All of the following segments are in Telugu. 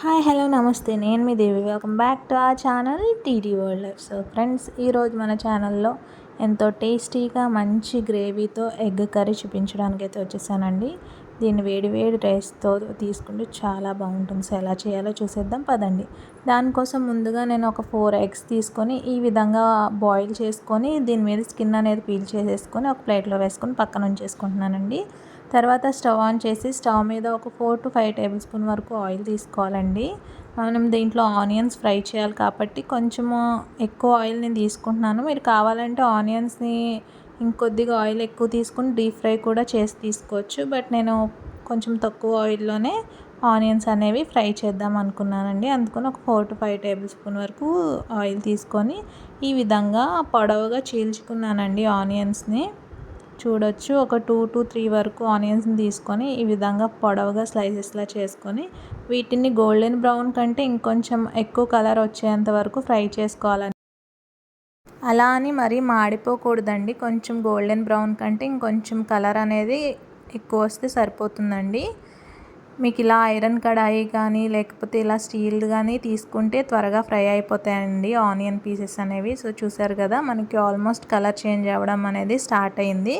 హాయ్ హలో నమస్తే. నేను మీ దేవి. వెల్కమ్ బ్యాక్ టు ఆ channel TD world life so friends ఈరోజు మన ఛానల్లో ఎంతో టేస్టీగా మంచి గ్రేవీతో ఎగ్ కర్రీ చూపించడానికి అయితే వచ్చేసానండి. దీన్ని వేడి వేడి రైస్తో తీసుకుంటే చాలా బాగుంటుంది. సో ఎలా చేయాలో చూసేద్దాం పదండి. దానికోసం ముందుగా నేను ఒక ఫోర్ ఎగ్స్ తీసుకొని ఈ విధంగా బాయిల్ చేసుకొని దీని మీద స్కిన్ అనేది పీల్ చేసేసుకొని ఒక ప్లేట్లో వేసుకొని పక్కన ఉంచేసుకుంటున్నానండి. తర్వాత స్టవ్ ఆన్ చేసి స్టవ్ మీద ఒక four to five tablespoon వరకు ఆయిల్ తీసుకోవాలండి. మనం దీంట్లో ఆనియన్స్ ఫ్రై చేయాలి కాబట్టి కొంచెము ఎక్కువ ఆయిల్ నేను తీసుకుంటున్నాను. మీరు కావాలంటే ఆనియన్స్ని ఇంకొద్దిగా ఆయిల్ ఎక్కువ తీసుకుని డీప్ ఫ్రై కూడా చేసి తీసుకోవచ్చు. బట్ నేను కొంచెం తక్కువ ఆయిల్లోనే ఆనియన్స్ అనేవి ఫ్రై చేద్దాం అనుకున్నానండి. అందుకని ఒక four to five tablespoon వరకు ఆయిల్ తీసుకొని ఈ విధంగా పొడవుగా చీల్చుకున్నానండి ఆనియన్స్ని. చూడొచ్చు. ఒక టూ టు త్రీ వరకు ఆనియన్స్ని తీసుకొని ఈ విధంగా పొడవుగా స్లైసెస్లా చేసుకొని వీటిని గోల్డెన్ బ్రౌన్ కంటే ఇంకొంచెం ఎక్కువ కలర్ వచ్చేంత వరకు ఫ్రై చేసుకోవాలని. అలా అని మరీ మాడిపోకూడదండి. కొంచెం గోల్డెన్ బ్రౌన్ కంటే ఇంకొంచెం కలర్ అనేది ఎక్కువ వస్తే సరిపోతుందండి. మీకు ఇలా ఐరన్ కడాయి కానీ లేకపోతే ఇలా స్టీల్ కానీ తీసుకుంటే త్వరగా ఫ్రై అయిపోతాయండి ఆనియన్ పీసెస్ అనేవి. సో చూసారు కదా మనకి ఆల్మోస్ట్ కలర్ చేంజ్ అవ్వడం అనేది స్టార్ట్ అయింది.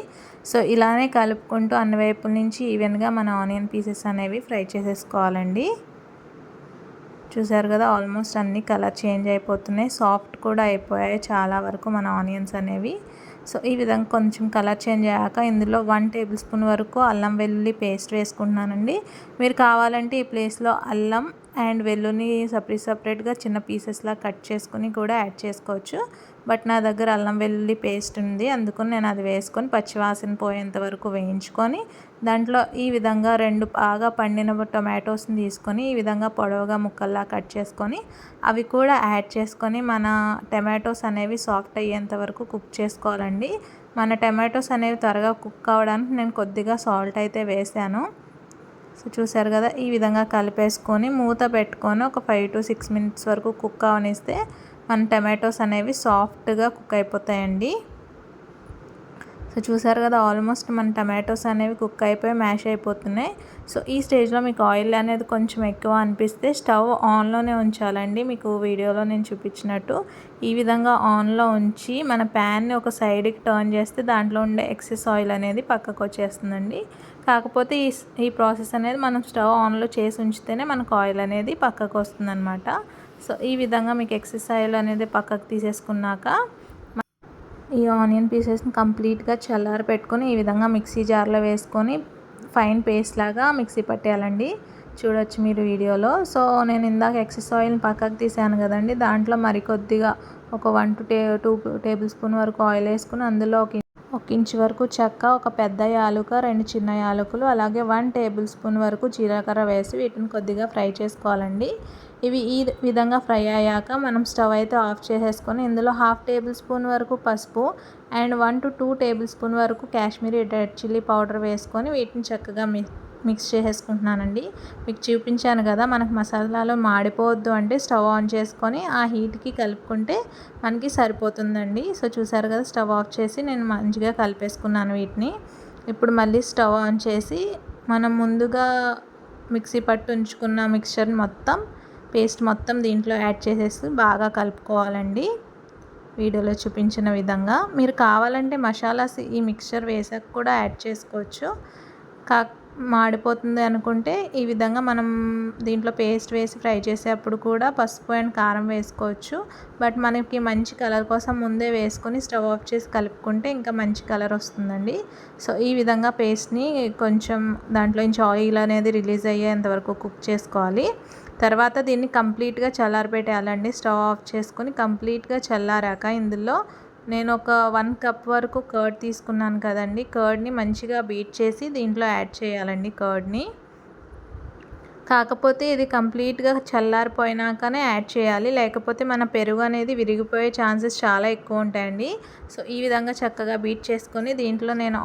సో ఇలానే కలుపుకుంటూ అన్ని వైపుల నుంచి ఈవెన్గా మన ఆనియన్ పీసెస్ అనేవి ఫ్రై చేసేసుకోవాలండి. చూసారు కదా ఆల్మోస్ట్ అన్ని కలర్ చేంజ్ అయిపోతున్నాయి. సాఫ్ట్ కూడా అయిపోయాయి చాలా వరకు మన ఆనియన్స్ అనేవి. సో ఈ విధంగా కొంచెం కలర్ చేంజ్ అయ్యాక ఇందులో వన్ టేబుల్ స్పూన్ వరకు అల్లం వెల్లుల్లి పేస్ట్ వేసుకుంటున్నానండి. మీరు కావాలంటే ఈ ప్లేస్లో అల్లం అండ్ వెల్లుల్ని సపరేట్ సపరేట్గా చిన్న పీసెస్లా కట్ చేసుకుని కూడా యాడ్ చేసుకోవచ్చు. బట్ నా దగ్గర అల్లం వెల్లుల్లి పేస్ట్ ఉంది. అందుకని నేను అది వేసుకొని పచ్చివాసన పోయేంత వరకు వేయించుకొని దాంట్లో ఈ విధంగా రెండు బాగా పండిన టొమాటోస్ని తీసుకొని ఈ విధంగా పొడవుగా ముక్కల్లా కట్ చేసుకొని అవి కూడా యాడ్ చేసుకొని మన టమాటోస్ అనేవి సాఫ్ట్ అయ్యేంత వరకు కుక్ చేసుకోవాలండి. మన టమాటోస్ అనేవి త్వరగా కుక్ అవ్వడానికి నేను కొద్దిగా సాల్ట్ అయితే వేసాను. సో చూసారు కదా ఈ విధంగా కలిపేసుకొని మూత పెట్టుకొని ఒక ఫైవ్ టు సిక్స్ మినిట్స్ వరకు కుక్ అవనిస్తే మన టమాటోస్ అనేవి సాఫ్ట్గా కుక్ అయిపోతాయండి. సో చూసారు కదా ఆల్మోస్ట్ మన టమాటోస్ అనేవి కుక్ అయిపోయి మ్యాష్ అయిపోతున్నాయి. సో ఈ స్టేజ్లో మీకు ఆయిల్ అనేది కొంచెం ఎక్కువ అనిపిస్తే స్టవ్ ఆన్లోనే ఉంచాలండి. మీకు వీడియోలో నేను చూపించినట్టు ఈ విధంగా ఆన్లో ఉంచి మన ప్యాన్ని ఒక సైడ్కి టర్న్ చేస్తే దాంట్లో ఉండే ఎక్సెస్ ఆయిల్ అనేది పక్కకు వచ్చేస్తుందండి కాకపోతే ఈ ఈ ప్రాసెస్ అనేది మనం స్టవ్ ఆన్లో చేసి ఉంచితేనే మనకు ఆయిల్ అనేది పక్కకు వస్తుందన్నమాట. సో ఈ విధంగా మీకు ఎక్సెస్ ఆయిల్ అనేది పక్కకు తీసేసుకున్నాక ఈ ఆనియన్ పీసెస్ని కంప్లీట్గా చల్లారి పెట్టుకొని ఈ విధంగా మిక్సీ జార్లో వేసుకొని ఫైన్ పేస్ట్ లాగా మిక్సీ పట్టేయాలండి. చూడొచ్చు మీరు వీడియోలో. సో నేను ఇందాక ఎక్సెస్ ఆయిల్ని పక్కకు తీసాను కదండి. దాంట్లో మరికొద్దిగా ఒక వన్ టు టే టూ టేబుల్ స్పూన్ వరకు ఆయిల్ వేసుకుని అందులో ఒక ఒక ఇంచు వరకు చెక్క ఒక పెద్ద యాలుక రెండు చిన్న యాలకులు అలాగే వన్ టేబుల్ స్పూన్ వరకు జీలకర్ర వేసి వీటిని కొద్దిగా ఫ్రై చేసుకోవాలండి. ఇవి ఈ విధంగా ఫ్రై అయ్యాక మనం స్టవ్ అయితే ఆఫ్ చేసేసుకొని ఇందులో హాఫ్ టేబుల్ స్పూన్ వరకు పసుపు and one to two tablespoon వరకు కాశ్మీరీ రెడ్ చిల్లీ పౌడర్ వేసుకొని వీటిని చక్కగా మిక్స్ మిక్స్ చేసేసుకుంటున్నానండి. మీకు చూపించాను కదా మనకు మసాలాలు మాడిపోవద్దు అంటే స్టవ్ ఆన్ చేసుకొని ఆ హీట్కి కలుపుకుంటే మనకి సరిపోతుందండి. సో చూసారు కదా స్టవ్ ఆఫ్ చేసి నేను మంచిగా కలిపేసుకున్నాను వీటిని. ఇప్పుడు మళ్ళీ స్టవ్ ఆన్ చేసి మనం ముందుగా మిక్సీ పట్టు ఉంచుకున్న మిక్చర్ మొత్తం పేస్ట్ మొత్తం దీంట్లో యాడ్ చేసేసి బాగా కలుపుకోవాలండి. వీడియోలో చూపించిన విధంగా. మీరు కావాలంటే మసాలాస్ ఈ మిక్చర్ వేసాక కూడా యాడ్ చేసుకోవచ్చు. కా మాడిపోతుంది అనుకుంటే ఈ విధంగా మనం దీంట్లో పేస్ట్ వేసి ఫ్రై చేసేటప్పుడు కూడా పసుపు అండ్ కారం వేసుకోవచ్చు. బట్ మనకి మంచి కలర్ కోసం ముందే వేసుకొని స్టవ్ ఆఫ్ చేసి కలుపుకుంటే ఇంకా మంచి కలర్ వస్తుందండి. సో ఈ విధంగా పేస్ట్ని కొంచెం దాంట్లో నుంచి ఆయిల్ అనేది రిలీజ్ అయ్యేంతవరకు కుక్ చేసుకోవాలి. తర్వాత దీన్ని కంప్లీట్గా చల్లారబెట్టేయాలండి. స్టవ్ ఆఫ్ చేసుకొని కంప్లీట్గా చల్లారాక ఇందులో నేను ఒక వన్ కప్ వరకు కర్డ్ తీసుకున్నాను కదండి. కర్డ్ని మంచిగా బీట్ చేసి దీంట్లో యాడ్ చేయాలండి కర్డ్ని. కాకపోతే ఇది కంప్లీట్గా చల్లారిపోయినాకనే యాడ్ చేయాలి. లేకపోతే మన పెరుగు అనేది విరిగిపోయే ఛాన్సెస్ చాలా ఎక్కువ ఉంటాయండి. సో ఈ విధంగా చక్కగా బీట్ చేసుకొని దీంట్లో నేను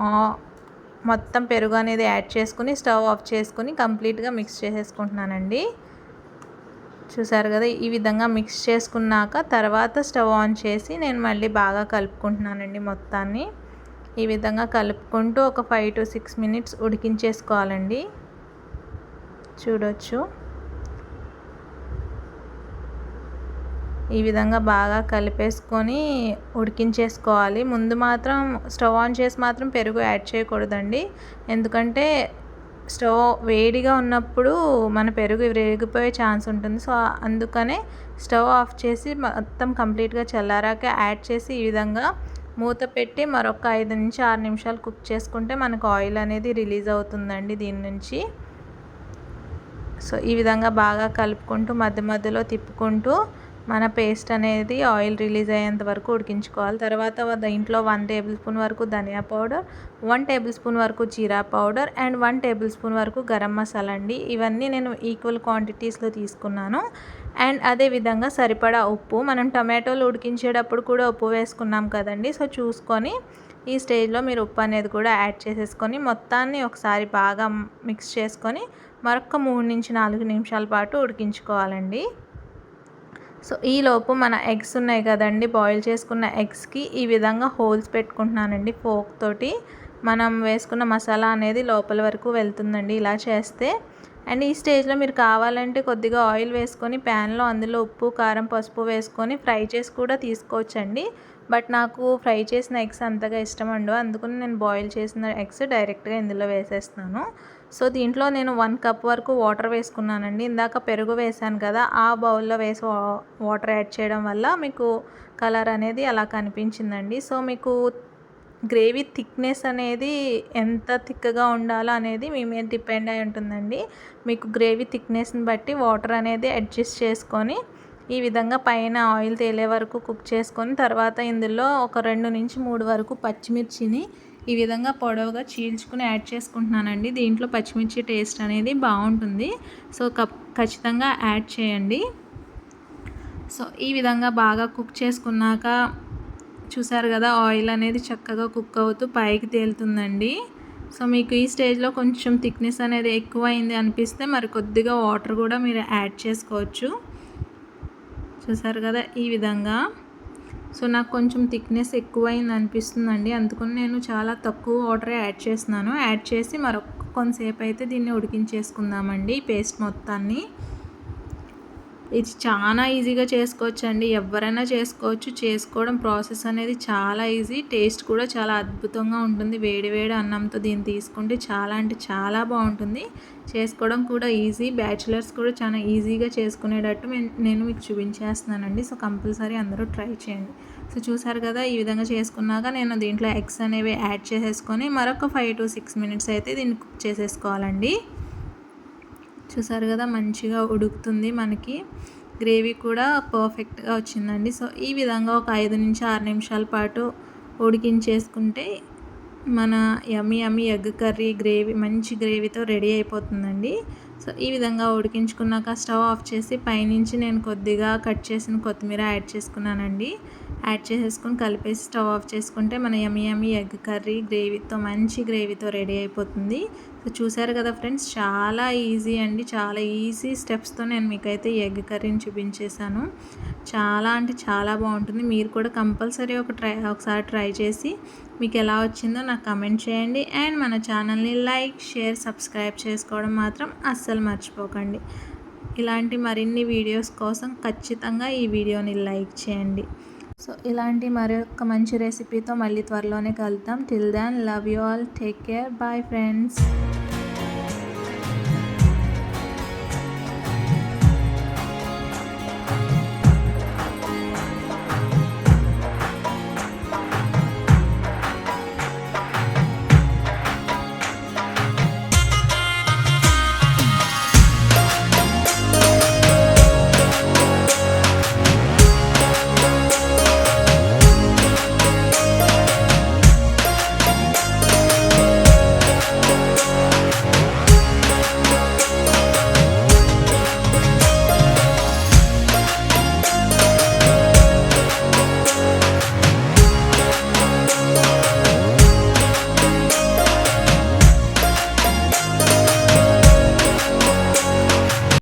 మొత్తం పెరుగు అనేది యాడ్ చేసుకుని స్టవ్ ఆఫ్ చేసుకుని కంప్లీట్గా మిక్స్ చేసేసుకుంటున్నానండి. చూసారు కదా ఈ విధంగా మిక్స్ చేసుకున్నాక తర్వాత స్టవ్ ఆన్ చేసి నేను మళ్ళీ బాగా కలుపుకుంటున్నానండి మొత్తాన్ని. ఈ విధంగా కలుపుకుంటూ ఒక ఫైవ్ టు సిక్స్ మినిట్స్ ఉడికించేసుకోవాలండి. చూడొచ్చు. ఈ విధంగా బాగా కలిపేసుకొని ఉడికించేసుకోవాలి. ముందు మాత్రం స్టవ్ ఆన్ చేసి మాత్రం పెరుగు యాడ్ చేయకూడదండి. ఎందుకంటే స్టవ్ వేడిగా ఉన్నప్పుడు మన పెరుగు విరిగిపోయే ఛాన్స్ ఉంటుంది. సో అందుకనే స్టవ్ ఆఫ్ చేసి మొత్తం కంప్లీట్గా చల్లారాక యాడ్ చేసి ఈ విధంగా మూత పెట్టి మరొక ఐదు నుంచి ఆరు నిమిషాలు కుక్ చేసుకుంటే మనకు ఆయిల్ అనేది రిలీజ్ అవుతుందండి దీని నుంచి. సో ఈ విధంగా బాగా కలుపుకుంటూ మధ్య మధ్యలో తిప్పుకుంటూ మన పేస్ట్ అనేది ఆయిల్ రిలీజ్ అయ్యేంత వరకు ఉడికించుకోవాలి. తర్వాత దీంట్లో వన్ టేబుల్ స్పూన్ వరకు ధనియా పౌడర్ వన్ టేబుల్ స్పూన్ వరకు jeera powder and one tablespoon వరకు గరం మసాలా అండి. ఇవన్నీ నేను ఈక్వల్ క్వాంటిటీస్లో తీసుకున్నాను. అండ్ అదేవిధంగా సరిపడా ఉప్పు మనం టమాటోలు ఉడికించేటప్పుడు కూడా ఉప్పు వేసుకున్నాం కదండి సో చూసుకొని ఈ స్టేజ్లో మీరు ఉప్పు అనేది కూడా యాడ్ చేసేసుకొని మొత్తాన్ని ఒకసారి బాగా మిక్స్ చేసుకొని మరొక మూడు నుంచి నాలుగు నిమిషాల పాటు ఉడికించుకోవాలండి. సో ఈలోపు మన ఎగ్స్ ఉన్నాయి కదండి బాయిల్ చేసుకున్న ఎగ్స్కి ఈ విధంగా హోల్స్ పెట్టుకుంటున్నానండి ఫోక్ తోటి. మనం వేసుకున్న మసాలా అనేది లోపల వరకు వెళ్తుందండి ఇలా చేస్తే. అండ్ ఈ స్టేజ్లో మీరు కావాలంటే కొద్దిగా ఆయిల్ వేసుకొని ప్యాన్లో అందులో ఉప్పు కారం పసుపు వేసుకొని ఫ్రై చేసి కూడా తీసుకోవచ్చండి. బట్ నాకు ఫ్రై చేసిన ఎగ్స్ అంతగా ఇష్టం అండు అందుకని నేను బాయిల్ చేసిన ఎగ్స్ డైరెక్ట్గా ఇందులో వేసేస్తున్నాను. సో దీంట్లో నేను వన్ కప్ వరకు వాటర్ వేసుకున్నానండి. ఇందాక పెరుగు వేసాను కదా ఆ బౌల్లో వేసి వాటర్ యాడ్ చేయడం వల్ల మీకు కలర్ అనేది అలా కనిపించిందండి. సో మీకు గ్రేవీ థిక్నెస్ అనేది ఎంత థిక్గా ఉండాలో అనేది మీ మీద డిపెండ్ అయి ఉంటుందండి. మీకు గ్రేవీ థిక్నెస్ని బట్టి వాటర్ అనేది అడ్జస్ట్ చేసుకొని ఈ విధంగా పైన ఆయిల్ తేలే వరకు కుక్ చేసుకొని తర్వాత ఇందులో ఒక రెండు నుంచి మూడు వరకు పచ్చిమిర్చిని ఈ విధంగా పొడవుగా చీల్చుకుని యాడ్ చేసుకుంటున్నానండి. దీంట్లో పచ్చిమిర్చి టేస్ట్ అనేది బాగుంటుంది. సో ఖచ్చితంగా యాడ్ చేయండి. సో ఈ విధంగా బాగా కుక్ చేసుకున్నాక చూసారు కదా ఆయిల్ అనేది చక్కగా కుక్ అవుతూ పైకి తేలుతుందండి. సో మీకు ఈ స్టేజ్లో కొంచెం థిక్నెస్ అనేది ఎక్కువైంది అనిపిస్తే మరి కొద్దిగా వాటర్ కూడా మీరు యాడ్ చేసుకోవచ్చు. చూసారు కదా ఈ విధంగా. సో నాకు కొంచెం థిక్నెస్ ఎక్కువైంది అనిపిస్తుందండి. అందుకని నేను చాలా తక్కువ వాటర్ యాడ్ చేస్తున్నాను. యాడ్ చేసి మరొక కొంతసేపు అయితే దీన్ని ఉడికించేసుకుందామండి పేస్ట్ మొత్తాన్ని. ఇది చాలా ఈజీగా చేసుకోవచ్చు అండి ఎవరైనా చేసుకోవచ్చు. చేసుకోవడం ప్రాసెస్ అనేది చాలా ఈజీ. టేస్ట్ కూడా చాలా అద్భుతంగా ఉంటుంది. వేడి వేడి అన్నంతో దీన్ని తీసుకుంటే చాలా అంటే చాలా బాగుంటుంది. చేసుకోవడం కూడా ఈజీ. బ్యాచులర్స్ కూడా చాలా ఈజీగా చేసుకునేటట్టు నేను మీకు చూపించేస్తున్నానండి. సో కంపల్సరీ అందరూ ట్రై చేయండి. సో చూసారు కదా ఈ విధంగా చేసుకున్నాక నేను దీంట్లో ఎగ్స్ అనేవి యాడ్ చేసేసుకొని మరొక ఫైవ్ టు సిక్స్ మినిట్స్ అయితే దీన్ని కుక్ చేసేసుకోవాలండి. చూసారు కదా మంచిగా ఉడుకుతుంది మనకి. గ్రేవీ కూడా పర్ఫెక్ట్గా వచ్చిందండి. సో ఈ విధంగా ఒక ఐదు నుంచి ఆరు నిమిషాల పాటు ఉడికించేసుకుంటే మన yummy yummy egg curry gravy మంచి గ్రేవీతో రెడీ అయిపోతుందండి. సో ఈ విధంగా ఉడికించుకున్నాక స్టవ్ ఆఫ్ చేసి పైనుంచి నేను కొద్దిగా కట్ చేసిన కొత్తిమీర యాడ్ చేసుకున్నానండి. యాడ్ చేసేసుకొని కలిపేసి స్టవ్ ఆఫ్ చేసుకుంటే మన యమ్మి యమ్మి ఎగ్ కర్రీ గ్రేవీతో మంచి గ్రేవీతో రెడీ అయిపోతుంది. సో చూసారు కదా ఫ్రెండ్స్ చాలా ఈజీ అండి చాలా ఈజీ స్టెప్స్తో నేను మీకైతే ఎగ్ కర్రీని చూపించేశాను. చాలా అంటే చాలా బాగుంటుంది. మీరు కూడా కంపల్సరీ ఒక ట్రై ఒకసారి ట్రై చేసి మీకు ఎలా వచ్చిందో నాకు కమెంట్ చేయండి. అండ్ మన ఛానల్ని లైక్ షేర్ సబ్స్క్రైబ్ చేసుకోవడం మాత్రం అస్సలు మర్చిపోకండి. ఇలాంటి మరిన్ని వీడియోస్ కోసం ఖచ్చితంగా ఈ వీడియోని లైక్ చేయండి. సో ఇలాంటి మరొక మంచి రెసిపీతో మళ్ళీ త్వరలోనే కలుద్దాం. Till then love you all take care bye friends